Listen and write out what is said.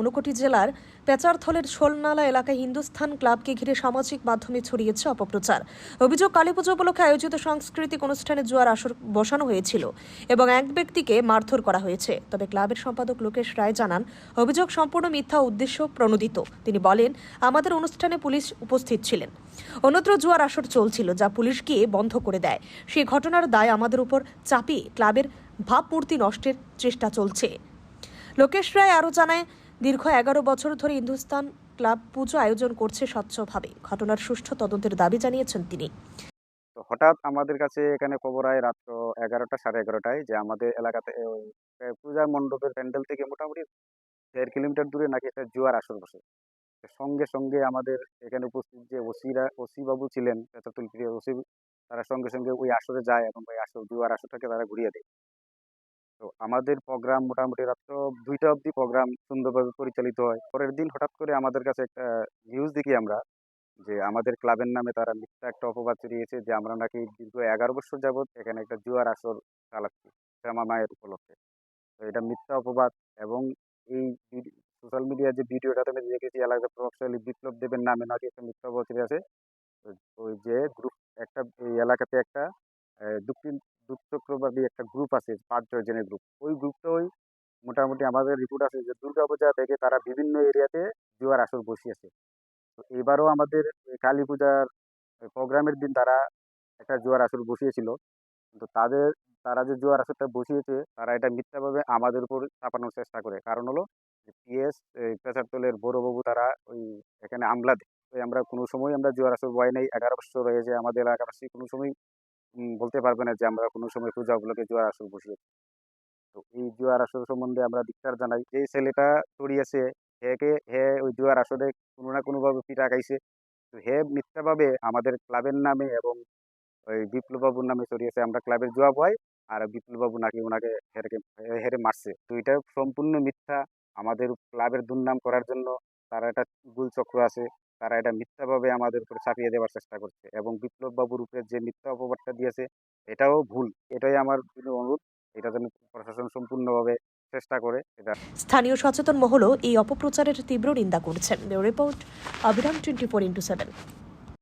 ঊনকোটি জেলার পেচারথলের শোলনালা এলাকায় হিন্দুস্থান ক্লাবকে ঘিরে সামাজিক মাধ্যমে ছড়িয়েছে অপপ্রচার। অভিযোগ কালীপুজো উপলক্ষে আয়োজিত সাংস্কৃতিক অনুষ্ঠানে জুয়ার আসর বসানো হয়েছিল এবং এক ব্যক্তিকে মারধর করা হয়েছে। তবে ক্লাবের সম্পাদক লোকেশ রায় জানান, অভিযোগ সম্পূর্ণ মিথ্যা উদ্দেশ্য প্রণোদিত। তিনি বলেন, আমাদের অনুষ্ঠানে পুলিশ উপস্থিত ছিলেন। অন্যত্র জুয়ার আসর চলছিল, যা পুলিশ গিয়ে বন্ধ করে দেয়। সেই ঘটনার দায় আমাদের উপর চাপিয়ে ক্লাবের ভাবমূর্তি নষ্টের চেষ্টা চলছে। লোকেশ রায় আরও জানায় দীর্ঘ এগারো বছর ধরে হিন্দুস্তান ক্লাব পুজো আয়োজন করছে স্বচ্ছভাবে। ঘটনার সুষ্ঠু তদন্তের দাবি জানিয়েছেন তিনি। হঠাৎ আমাদের কাছে এখানে খবর হয় রাত্র এগারোটা, সাড়ে এগারোটায় যে আমাদের এলাকাতে পূজা মণ্ডপের প্যান্ডেল থেকে মোটামুটি দেড় কিলোমিটার দূরে নাকি একটা জুয়ার আসর বসে। সঙ্গে সঙ্গে আমাদের এখানে উপস্থিত যে ওসিরা ওসি বাবু ছিলেন ওসি তারা সঙ্গে সঙ্গে ওই আসরে যায় এবং ওই আসর, জুয়ার আসরটাকে তারা ঘুরিয়ে দেয়। তো আমাদের প্রোগ্রাম মোটামুটি রাত্র দুইটা অবধি প্রোগ্রাম সুন্দরভাবে পরিচালিত হয়। পরের দিন হঠাৎ করে আমাদের কাছে একটা নিউজ দেখি আমরা, যে আমাদের ক্লাবের নামে তারা মিথ্যা একটা অপবাদ ছড়িয়েছে যে আমরা নাকি দীর্ঘ এগারো বছর যাবৎ এখানে একটা জুয়ার আসর চালাচ্ছি, শ্যামা মায়ের উপলক্ষে। তো এটা মিথ্যা অপবাদ এবং এই সোশ্যাল মিডিয়ার যে ভিডিওটাতে আমি দেখেছি, এলাকার প্রভাবশালী বিপ্লব দেবের নামে নাকি একটা মিথ্যা অপবাদ ছড়িয়ে আছে। ওই যে গ্রুপ একটা, এই এলাকাতে একটা দক্ষিণ দুচক্রবাদী একটা গ্রুপ আছে, পাঁচ ছয় জনের গ্রুপ ওই গ্রুপটা ওই মোটামুটি আমাদের রিপোর্ট আছে যে দুর্গাপূজা থেকে তারা বিভিন্ন এরিয়াতে জুয়ার আসর বসিয়েছে। তো এবারও আমাদের কালী পূজার প্রোগ্রামের দিন তারা একটা জুয়ার আসর বসিয়েছিল। কিন্তু তাদের, তারা যে জুয়ার আসরটা বসিয়েছে, তারা এটা মিথ্যাভাবে আমাদের উপর চাপানোর চেষ্টা করে। কারণ হলো পিএস পেশারতলের বড়বাবু তারা ওই এখানে আমলা দেয় আমরা কোনো সময় আমরা জুয়ার আসর বয় নেই। এগারো বছর রয়েছে আমাদের এলাকাবাসী কোনো সময় বলতে পারবে না যে আমরা কোনো সময় পূজা উপলক্ষে জুয়ার আসর বসিয়েছি তো এই জুয়ার আসর সম্বন্ধে আমরা ধিক্কার জানাই। যে ছেলেটা চড়িয়েছে হেকে হে ওই জুয়ার আসরে কোনো না কোনোভাবে পিঠা খাইছে। তো হে মিথ্যাভাবে আমাদের ক্লাবের নামে এবং ওই বিপ্লববাবুর নামে চড়িয়েছে আমরা ক্লাবের জুয়া বয় আর বিপ্লববাবু নাকি ওনাকে হেরে হেরে মারছে। তো এটা সম্পূর্ণ মিথ্যা। আমাদের ক্লাবের দুর্নাম করার জন্য তারা এটা ভুল চক্র আছে, তারা এটা মিথ্যাভাবে আমাদের উপরে চাপিয়ে দেওয়ার চেষ্টা করছে এবং বিপ্লব বাবুর উপরে যে মিথ্যা অপবাদটা দিয়েছে, এটাও ভুল। এটাই আমার অনুরোধ। এটা যেন প্রশাসন সম্পূর্ণভাবে চেষ্টা করে এটা স্থানীয় সচেতন মহলও এই অপপ্রচারের তীব্র নিন্দা করছেন। রিপোর্ট আবিরাম টোয়েন্টি ফোর ইন্টু সেভেন।